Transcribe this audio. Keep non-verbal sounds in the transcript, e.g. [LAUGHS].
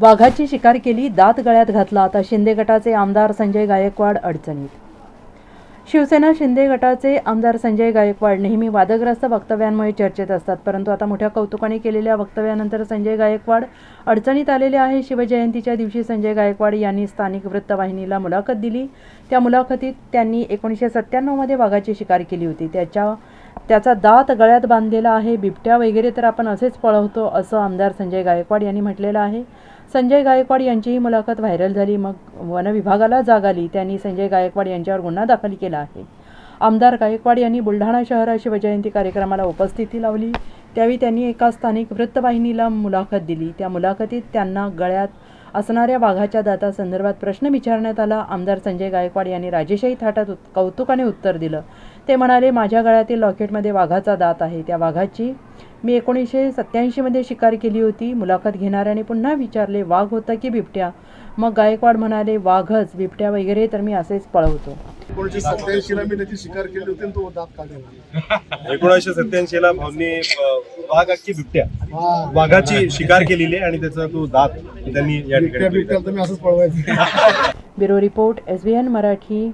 वाघाची शिकार केली दात गळ्यात घातला. आता शिंदे गटाचे आमदार संजय गायकवाड अडचणीत. शिवसेना शिंदे गटाचे आमदार संजय गायकवाड नेहमी वादग्रस्त वक्तव्यांमुळे चर्चेत असतात. परंतु आता मोठ्या कौतुकाने केलेल्या वक्तव्यानंतर संजय गायकवाड अडचणीत आलेले आहे. शिवजयंतीच्या दिवशी संजय गायकवाड यांनी स्थानिक वृत्तवाहिनीला मुलाखत दिली. त्या मुलाखतीत त्यांनी एकोणीसशे सत्त्याण्णवमध्ये वाघाची शिकार केली होती. त्याच्या त्याचा दात गळ्यात बांधलेला आहे. बिबट्या वगैरे तर आपण असेच पळवतो असं आमदार संजय गायकवाड यांनी म्हटलेलं आहे. संजय गायकवाड यांचीही मुलाखत व्हायरल झाली. मग वनविभागाला जाग आली. त्यांनी संजय गायकवाड यांच्यावर गुन्हा दाखल केला आहे. आमदार गायकवाड यांनी बुलढाणा शहरात शिवजयंती कार्यक्रमाला उपस्थिती लावली. त्यावेळी त्यांनी एका स्थानिक वृत्तवाहिनीला मुलाखत दिली. त्या मुलाखतीत त्यांना गळ्यात असणाऱ्या वाघाच्या दातासंदर्भात प्रश्न विचारण्यात आला. आमदार संजय गायकवाड यांनी राजेशाही थाटात उत- कौतुकाने उत्तर दिलं. ते म्हणाले माझ्या गळ्यातील लॉकेटमध्ये वाघाचा दात आहे. त्या वाघाची मी एकोणीसशे सत्याऐंशीमध्ये शिकार केली होती. मुलाखत घेणाऱ्याने पुन्हा विचारले वाघ होता की बिबट्या? मग गायकवाड म्हणाले वाघच बिबट्या वगैरे तर मी असेच पळवतो. एकोणीसशे सत्याऐंशीला मी त्याची शिकार केली होती आणि तो दात काढलेला [LAUGHS] एकोणीसशे सत्याऐंशी ला भाऊंनी अ, वाघ अख्खी बिबट्या. वाघाची शिकार केलेली आहे आणि त्याचा तो दात त्यांनी या बिबट्या ठिकाणी बिबट्या तर मी असंच पळवायचं. [LAUGHS] Bureau report S B N Marathi.